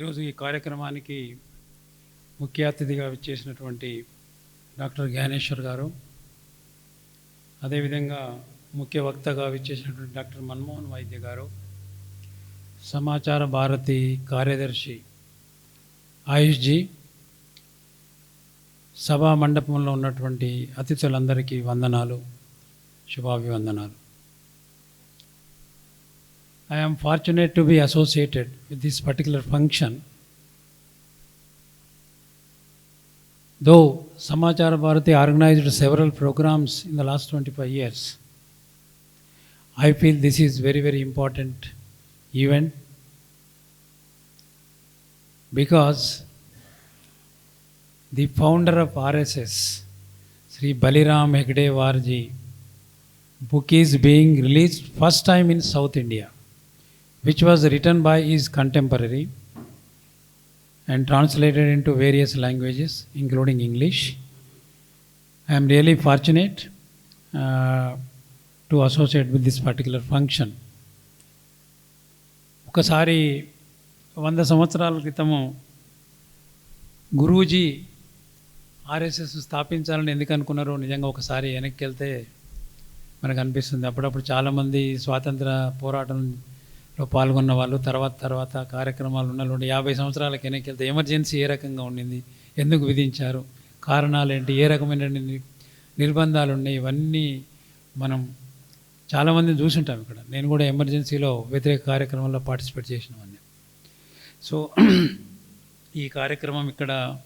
ఈరోజు ఈ కార్యక్రమానికి ముఖ్య అతిథిగా విచ్చేసినటువంటి డాక్టర్ జ్ఞానేశ్వర్ గారు అదేవిధంగా ముఖ్య వక్తగా విచ్చేసినటువంటి డాక్టర్ మన్మోహన్ వైద్య గారు సమాచార భారతి కార్యదర్శి ఆయుష్జీ సభా మండపంలో ఉన్నటువంటి అతిథులందరికీ వందనాలు శుభాభివందనాలు. I am fortunate to be associated with this particular function. Though Samachara Bharati organized several programs in the last 25 years, I feel this is very, very important event because the founder of RSS, Sri Baliram Hegde book is being released first time in South India which was written by his contemporary and translated into various languages including English I'm really fortunate to associate with this particular function ఒకసారి వంద సంవత్సరాల క్రితము Guruji RSS స్థాపించాలని ఎందుకు అనుకున్నారో నిజంగా ఒకసారి వెనక్కి వెళ్తే మనకు అనిపిస్తుంది అప్పుడప్పుడు చాలామంది స్వాతంత్ర పోరాటం లో పాల్గొన్న వాళ్ళు తర్వాత తర్వాత కార్యక్రమాలు ఉన్న యాభై సంవత్సరాలకి వెనక్కి వెళ్తే ఎమర్జెన్సీ ఏ రకంగా ఉండింది? ఎందుకు విధించారు? కారణాలు ఏంటి ఏ రకమైన ని- నిర్బంధాలు ఉన్నాయి? ఇవన్నీ మనం చాలామందిని చూసుంటాం ఇక్కడ. నేను కూడా ఎమర్జెన్సీలో వ్యతిరేక కార్యక్రమంలో పార్టిసిపేట్ చేసినవన్నీ సో ఈ కార్యక్రమం ఇక్కడ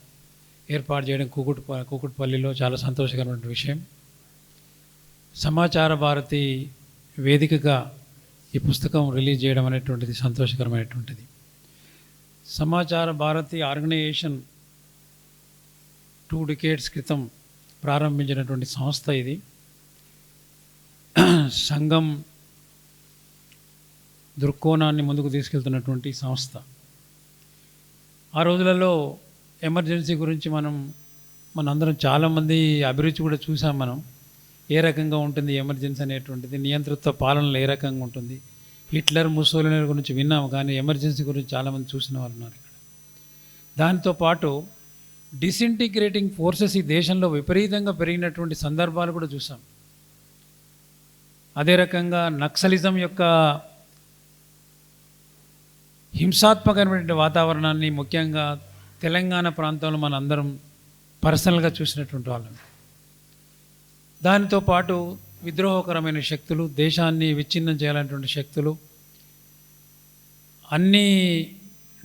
ఏర్పాటు చేయడం కూకుట్ కూకుట్పల్లిలో చాలా సంతోషకరమైన విషయం. సమాచార భారతి వేదికగా ఈ పుస్తకం రిలీజ్ చేయడం అనేటువంటిది సంతోషకరమైనటువంటిది. సమాచార భారతి ఆర్గనైజేషన్ టూ డికేట్స్ క్రితం ప్రారంభించినటువంటి సంస్థ ఇది. సంఘం దృక్కోణాన్ని ముందుకు తీసుకెళ్తున్నటువంటి సంస్థ. ఆ రోజులలో ఎమర్జెన్సీ గురించి మనం మనందరం చాలామంది అభిరుచి కూడా చూసాం మనం. ఏ రకంగా ఉంటుంది ఎమర్జెన్సీ అనేటువంటిది నియంతృత్వ పాలనలు ఏ రకంగా ఉంటుంది హిట్లర్ ముసోలిని గురించి విన్నాము కానీ ఎమర్జెన్సీ గురించి చాలామంది చూసిన వాళ్ళు ఉన్నారు ఇక్కడ. పాటు డిసింటిగ్రేటింగ్ ఫోర్సెస్ ఈ దేశంలో విపరీతంగా పెరిగినటువంటి సందర్భాలు కూడా చూసాం. అదే రకంగా నక్సలిజం యొక్క హింసాత్మకమైనటువంటి వాతావరణాన్ని ముఖ్యంగా తెలంగాణ ప్రాంతంలో మన అందరం పర్సనల్గా చూసినటువంటి వాళ్ళం. దానితో పాటు విద్రోహకరమైన శక్తులు దేశాన్ని విచ్ఛిన్నం చేయాలనేటువంటి శక్తులు అన్ని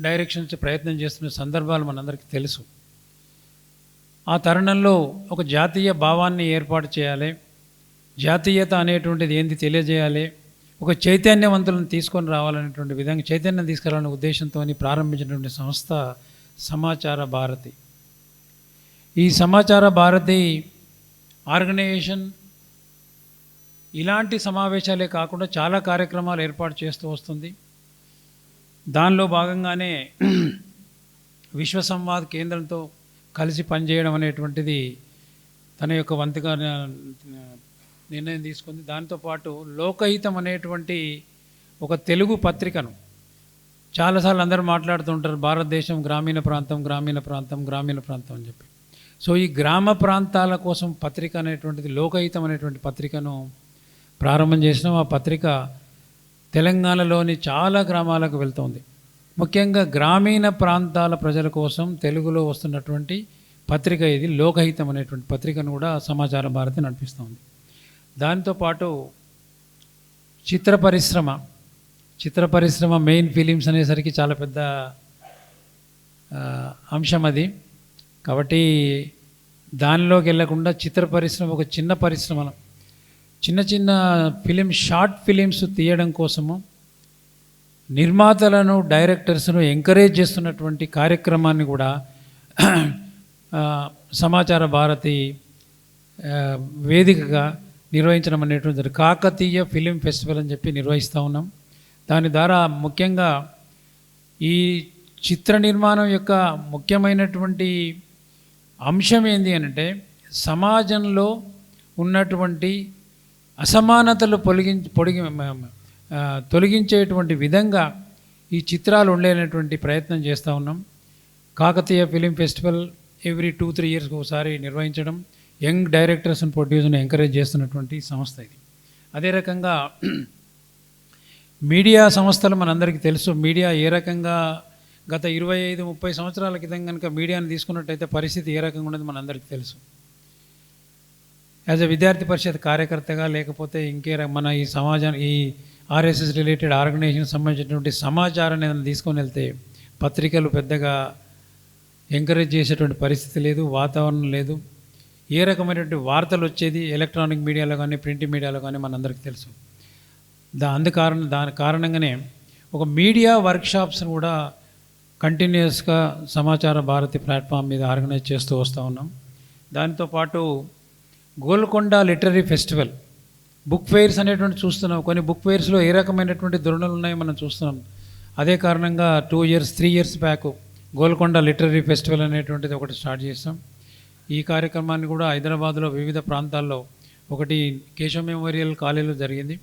డైరెక్షన్స్ ప్రయత్నం చేస్తున్న సందర్భాలు మనందరికీ తెలుసు. ఆ తరుణంలో ఒక జాతీయ భావాన్ని ఏర్పాటు చేయాలి. జాతీయత అనేటువంటిది ఏంది తెలియజేయాలి. ఒక చైతన్యవంతులను తీసుకొని రావాలనేటువంటి విధంగా చైతన్యం తీసుకురావాలనే ఉద్దేశంతో ప్రారంభించినటువంటి సంస్థ సమాచార భారతి. ఈ సమాచార భారతి ఆర్గనైజేషన్ ఇలాంటి సమావేశాలే కాకుండా చాలా కార్యక్రమాలు ఏర్పాటు చేస్తూ వస్తుంది. దానిలో భాగంగానే విశ్వ సంవాద్ కేంద్రంతో కలిసి పనిచేయడం అనేటువంటిది తన యొక్క వంతుగా నిర్ణయం తీసుకుంది. దాంతోపాటు లోకహితం అనేటువంటి ఒక తెలుగు పత్రికను చాలాసార్లు అందరూ మాట్లాడుతుంటారు భారతదేశం గ్రామీణ ప్రాంతం గ్రామీణ ప్రాంతం గ్రామీణ ప్రాంతం అని చెప్పి. సో ఈ గ్రామ ప్రాంతాల కోసం పత్రిక అనేటువంటిది లోకహితం అనేటువంటి పత్రికను ప్రారంభం చేసినాం. ఆ పత్రిక తెలంగాణలోని చాలా గ్రామాలకు వెళ్తోంది. ముఖ్యంగా గ్రామీణ ప్రాంతాల ప్రజల కోసం తెలుగులో వస్తున్నటువంటి పత్రిక ఇది లోకహితం అనేటువంటి పత్రికను కూడా సమాచార భారతి నడిపిస్తోంది. దాంతోపాటు చిత్ర పరిశ్రమ చిత్ర పరిశ్రమ మెయిన్ ఫిలిమ్స్ అనేసరికి చాలా పెద్ద అంశం అది. కాబట్టి దానిలోకి వెళ్ళకుండా చిత్ర పరిశ్రమ ఒక చిన్న పరిశ్రమ చిన్న చిన్న ఫిలిం షార్ట్ ఫిలిమ్స్ తీయడం కోసము నిర్మాతలను డైరెక్టర్స్ను ఎంకరేజ్ చేస్తున్నటువంటి కార్యక్రమాన్ని కూడా సమాచార భారతి వేదికగా నిర్వహించడం అనేటువంటి కాకతీయ ఫిలిం ఫెస్టివల్ అని చెప్పి నిర్వహిస్తూ ఉన్నాం. దాని ద్వారా ముఖ్యంగా ఈ చిత్ర నిర్మాణం యొక్క ముఖ్యమైనటువంటి అంశం ఏంటి అంటే సమాజంలో ఉన్నటువంటి అసమానతలు పొలిగి పొడిగి తొలగించేటువంటి విధంగా ఈ చిత్రాలు ఉండేనటువంటి ప్రయత్నం చేస్తూ ఉన్నాం. Kakatiya film festival every two three ఇయర్స్కి ఒకసారి నిర్వహించడం యంగ్ డైరెక్టర్స్ అండ్ ప్రొడ్యూసర్ని ఎంకరేజ్ చేస్తున్నటువంటి సంస్థ ఇది. అదే రకంగా మీడియా సంస్థలు మనందరికీ తెలుసు. మీడియా ఏ రకంగా గత ఇరవై ఐదు ముప్పై సంవత్సరాల క్రితం కనుక మీడియాని తీసుకున్నట్టయితే పరిస్థితి ఏ రకంగా ఉన్నది మనందరికీ తెలుసు. యాజ్ అ విద్యార్థి పరిషత్ కార్యకర్తగా లేకపోతే ఇంకే మన ఈ సమాజం ఈ ఆర్ఎస్ఎస్ రిలేటెడ్ ఆర్గనైజేషన్ సంబంధించినటువంటి సమాచారాన్ని ఏదైనా తీసుకొని వెళ్తే పత్రికలు పెద్దగా ఎంకరేజ్ చేసేటువంటి పరిస్థితి లేదు వాతావరణం లేదు. ఏ రకమైనటువంటి వార్తలు వచ్చేది ఎలక్ట్రానిక్ మీడియాలో కానీ ప్రింట్ మీడియాలో కానీ మనందరికీ తెలుసు. దా అందుకారణ దాని కారణంగానే ఒక మీడియా వర్క్షాప్స్ని కూడా కంటిన్యూస్గా సమాచార భారతి ప్లాట్ఫామ్ మీద ఆర్గనైజ్ చేస్తూ వస్తూ ఉన్నాం. దానితో పాటు Golconda literary festival. Book fairs అనేటువంటి చూస్తున్నాం. కొన్ని బుక్ ఫెయిర్స్లో ఏ రకమైనటువంటి ధోరణులు ఉన్నాయో మనం చూస్తున్నాం. అదే కారణంగా two years three years back Golconda literary festival అనేటువంటిది ఒకటి స్టార్ట్ చేస్తాం ఈ కార్యక్రమాన్ని కూడా హైదరాబాద్లో వివిధ ప్రాంతాల్లో ఒకటి కేశవ మెమోరియల్ కాలేజీలో జరిగింది.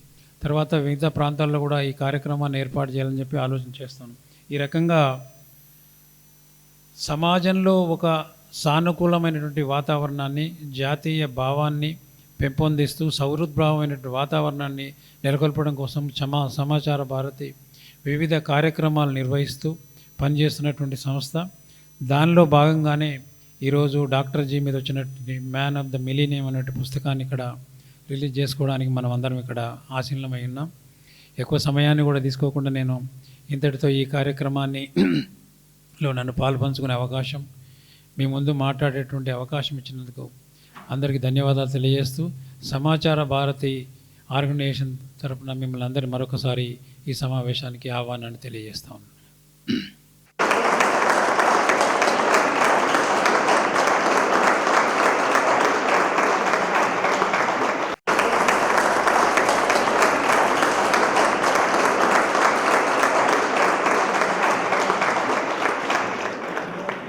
తర్వాత వివిధ ప్రాంతాల్లో కూడా ఈ కార్యక్రమాన్ని ఏర్పాటు చేయాలని చెప్పి ఆలోచన చేస్తాను ఈ రకంగా సమాజంలో ఒక సానుకూలమైనటువంటి వాతావరణాన్ని జాతీయ భావాన్ని పెంపొందిస్తూ సౌహృద్భావమైనటువంటి వాతావరణాన్ని నెలకొల్పడం కోసం సమా సమాచార భారతి వివిధ కార్యక్రమాలు నిర్వహిస్తూ పనిచేస్తున్నటువంటి సంస్థ. దానిలో భాగంగానే ఈరోజు డాక్టర్ జీ మీద వచ్చినటువంటి మ్యాన్ ఆఫ్ ద మిలీనియం అనే పుస్తకాన్ని ఇక్కడ రిలీజ్ చేసుకోవడానికి మనం అందరం ఇక్కడ ఆశీలమై ఉన్నాం. ఎక్కువ సమయాన్ని కూడా తీసుకోకుండా నేను ఇంతటితో ఈ కార్యక్రమాన్ని లో నన్ను పాల్పంచుకునే అవకాశం మీ ముందు మాట్లాడేటువంటి అవకాశం ఇచ్చినందుకు అందరికీ ధన్యవాదాలు తెలియజేస్తూ సమాచార భారతి ఆర్గనైజేషన్ తరఫున మిమ్మల్ని అందరి మరొకసారి ఈ సమావేశానికి ఆహ్వానాన్ని తెలియజేస్తా ఉన్నాను.